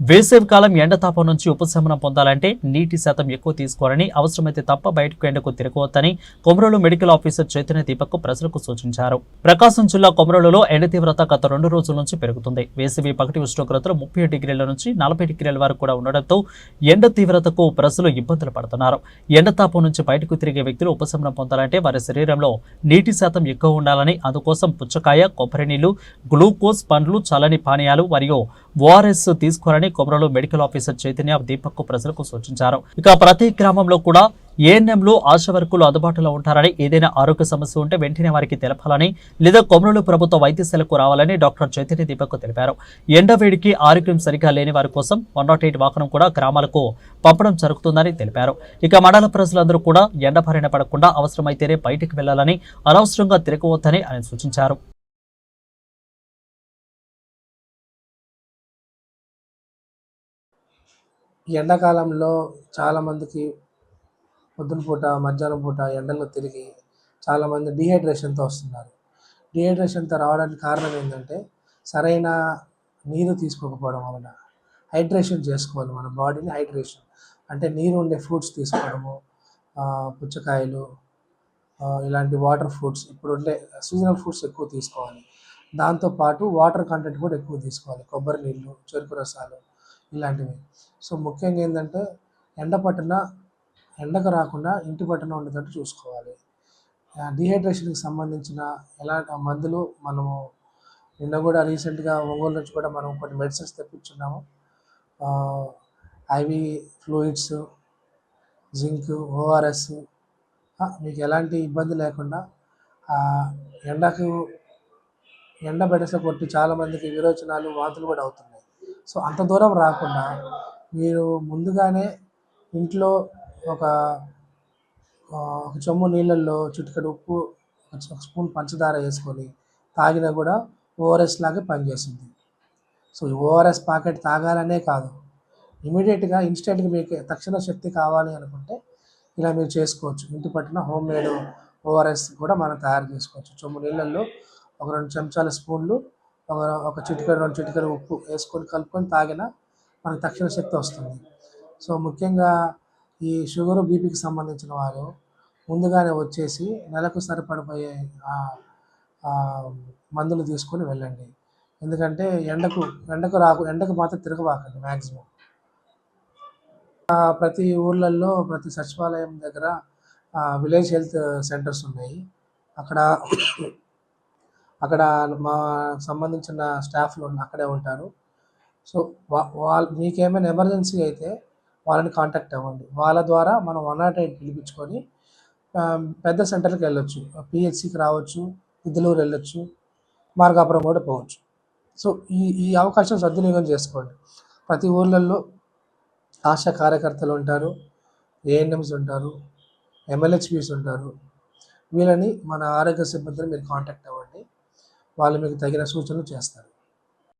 వేసవి కాలం నుంచి ఉపశమనం పొందాలంటే నీటి శాతం ఎక్కువ తీసుకోవాలని అవసరమైతే తప్ప బయటకు ఎండకు తిరగవద్దని కొమరోలు మెడికల్ ఆఫీసర్ చైతన్య దీపక్ ప్రజలకు సూచించారు. ప్రకాశం జిల్లా కొమరలలో ఎండ తీవ్రత గత రెండు రోజుల నుంచి పెరుగుతుంది. వేసవి పగటి ఉష్ణోగ్రతలు ముప్పై డిగ్రీల నుంచి నలభై డిగ్రీల వరకు కూడా ఉండడంతో ఎండ తీవ్రతకు ప్రజలు ఇబ్బందులు పడుతున్నారు. ఎండతాపం నుంచి బయటకు తిరిగే వ్యక్తులు ఉపశమనం పొందాలంటే వారి శరీరంలో నీటి శాతం ఎక్కువ ఉండాలని అందుకోసం పుచ్చకాయ కొబ్బరి నీళ్ళు గ్లూకోజ్ పండ్లు చల్లని పానీయాలు మరియు ఓఆర్ఎస్ తీసుకోవాలని కొమరలో మెడికల్ ఆఫీసర్ చైతన్య దీపక్ ప్రజలకు సూచించారు. ఇక ప్రతి గ్రామంలో కూడా ఏఎన్ఎంలు ఆశా వర్కులు అందుబాటులో ఉంటారని ఏదైనా ఆరోగ్య సమస్య ఉంటే వెంటనే వారికి తెలపాలని లేదా కొమరలు ప్రభుత్వ వైద్యశాలకు రావాలని డాక్టర్ చైతన్య దీపక్ తెలిపారు. ఎండ వేడికి ఆరోగ్యం సరిగా లేని వారి కోసం వన్ నాట్ ఎయిట్ వాహనం కూడా గ్రామాలకు పంపడం జరుగుతుందని తెలిపారు. ఇక మండల ప్రజలందరూ కూడా ఎండ పడకుండా అవసరమైతేనే బయటికి వెళ్ళాలని అనవసరంగా తిరగవద్దని ఆయన సూచించారు. ఎండాకాలంలో చాలామందికి పొద్దున పూట మధ్యాహ్నం పూట ఎండలో తిరిగి చాలామంది డిహైడ్రేషన్తో వస్తున్నారు. డిహైడ్రేషన్తో రావడానికి కారణం ఏంటంటే సరైన నీరు తీసుకోకపోవడం వలన హైడ్రేషన్ చేసుకోవాలి మన బాడీని హైడ్రేషన్ అంటే నీరు ఉండే ఫ్రూట్స్ తీసుకోవడము పుచ్చకాయలు ఇలాంటి వాటర్ ఫ్రూట్స్ ఇప్పుడు ఉండే సీజనల్ ఫ్రూట్స్ ఎక్కువ తీసుకోవాలి. దాంతోపాటు వాటర్ కంటెంట్ కూడా ఎక్కువ తీసుకోవాలి. కొబ్బరి నీళ్ళు చెరుకు రసాలు ఇలాంటివి. సో ముఖ్యంగా ఏంటంటే ఎండ పట్టిన ఎండకు రాకుండా ఇంటి పట్టున ఉండేటట్టు చూసుకోవాలి. డిహైడ్రేషన్కి సంబంధించిన ఎలాంటి మందులు మనము నిన్న కూడా రీసెంట్గా ఒంగోలు నుంచి కూడా మనం కొన్ని మెడిసిన్స్ తెప్పించున్నాము. ఐవి ఫ్లూయిడ్స్ జింక్ ఓఆర్ఎస్ మీకు ఎలాంటి ఇబ్బంది లేకుండా ఎండకు ఎండ బెడస కొట్టి చాలామందికి విరోచనాలు వాంతులు కూడా అవుతున్నాయి. సో అంత దూరం రాకుండా మీరు ముందుగానే ఇంట్లో ఒక ఒక చెమ్ము నీళ్ళల్లో చిటికెడు ఉప్పు ఒక స్పూన్ పంచదార వేసుకొని తాగినా కూడా ఓఆర్ఎస్ లాగా పనిచేస్తుంది. సో ఈ ఓఆర్ఎస్ ప్యాకెట్ తాగాలనే కాదు ఇమీడియట్గా ఇన్స్టెంట్గా మీకు తక్షణ శక్తి కావాలి అనుకుంటే ఇలా మీరు చేసుకోవచ్చు. ఇంటి పట్టిన హోమ్ మేడ్ ఓఆర్ఎస్ కూడా మనం తయారు చేసుకోవచ్చు. చెమ్ము నీళ్ళల్లో ఒక రెండు చెంచాల స్పూన్లు ఒక ఒక చిటికెడు రెండు చిటికలు ఉప్పు వేసుకొని కలుపుకొని తాగినా మనకు తక్షణ శక్తి వస్తుంది. సో ముఖ్యంగా ఈ షుగర్ బీపీకి సంబంధించిన వారు ముందుగానే వచ్చేసి నెలకు సరిపడిపోయే మందులు తీసుకొని వెళ్ళండి. ఎందుకంటే ఎండకు ఎండకు రాకు ఎండకు మాత్రం తిరగబాకండి మ్యాక్సిమం ప్రతి ఊర్లలో ప్రతి సచివాలయం దగ్గర విలేజ్ హెల్త్ సెంటర్స్ ఉన్నాయి. అక్కడ అక్కడ మా సంబంధించిన స్టాఫ్లు అక్కడే ఉంటారు. సో వా వాళ్ళు మీకేమైనా ఎమర్జెన్సీ అయితే వాళ్ళని కాంటాక్ట్ అవ్వండి. వాళ్ళ ద్వారా మనం వన్ నాట్ ఎయిట్ పిలిపించుకొని పెద్ద సెంటర్కి వెళ్ళొచ్చు. పిహెచ్సికి రావచ్చు ఇద్దలూరు వెళ్ళొచ్చు మార్గాపురం కూడా పోవచ్చు. సో ఈ ఈ అవకాశం సద్వినియోగం చేసుకోండి. ప్రతి ఊర్లలో ఆశా కార్యకర్తలు ఉంటారు ఏఎన్ఎంస్ ఉంటారు ఎంఎల్హెచ్పిస్ ఉంటారు. వీళ్ళని మన ఆరోగ్య సిబ్బందిని మీరు కాంటాక్ట్ అవ్వండి. వాళ్ళు మీకు తగిన సూచనలు చేస్తారు.